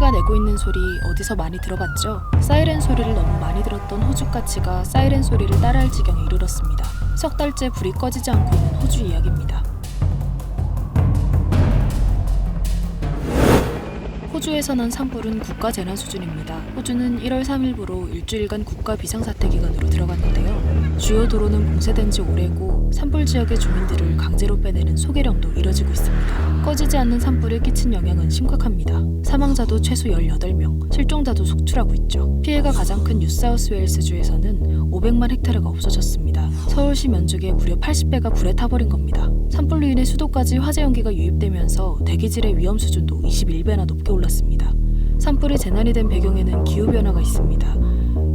새가 내고 있는 소리 어디서 많이 들어봤죠? 사이렌 소리를 너무 많이 들었던 호주 까치가 사이렌 소리를 따라할 지경에 이르렀습니다. 석 달째 불이 꺼지지 않고 있는 호주 이야기입니다. 호주에서 난 산불은 국가 재난 수준입니다. 호주는 1월 3일부로 일주일간 국가 비상사태 기간으로 들어갔는데요. 주요 도로는 봉쇄된 지 오래고 산불 지역의 주민들을 강제로 빼내는 소개령도 이뤄지고 있습니다. 꺼지지 않는 산불에 끼친 영향은 심각합니다. 사망자도 최소 18명, 실종자도 속출하고 있죠. 피해가 가장 큰 뉴사우스웨일스주에서는 500만 헥타르가 없어졌습니다. 서울시 면적의 무려 80배가 불에 타버린 겁니다. 산불로 인해 수도까지 화재 연기가 유입되면서 대기질의 위험 수준도 21배나 높게 올랐습니다. 산불이 재난이 된 배경에는 기후 변화가 있습니다.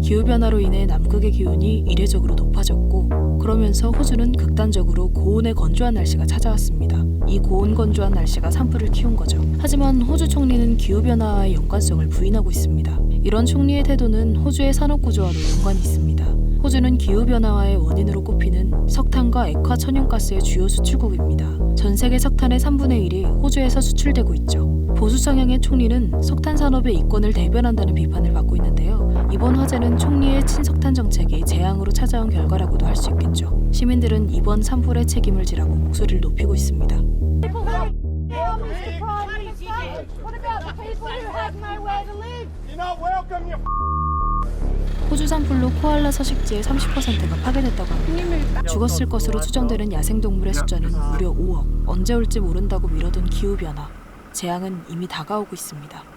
기후 변화로 인해 남극의 기온이 이례적으로 높아졌고 그러면서 호주는 극단적으로 고온의 건조한 날씨가 찾아왔습니다. 이 고온 건조한 날씨가 산불을 키운 거죠. 하지만 호주 총리는 기후 변화와의 연관성을 부인하고 있습니다. 이런 총리의 태도는 호주의 산업 구조와도 연관이 있습니다. 호주는 기후 변화와의 원인으로 꼽히는 석탄과 액화 천연가스의 주요 수출국입니다. 전 세계 석탄의 3분의 1이 호주에서 수출되고 있죠. 보수 성향의 총리는 석탄 산업의 이권을 대변한다는 비판을 받고 있는데요. 이번 화재는 총리의 친석탄 정책이 재앙으로 찾아온 결과라고도 할 수 있겠죠. 시민들은 이번 산불의 책임을 지라고 목소리를 높이고 있습니다. People who kill Mr. Prime Minister. What about the people who have nowhere to live? You're not welcome, you 호주 산불로 코알라 서식지의 30%가 파괴됐다고 합니다. 죽었을 것으로 추정되는 야생동물의 숫자는 무려 5억. 언제 올지 모른다고 미뤄둔 기후 변화. 재앙은 이미 다가오고 있습니다.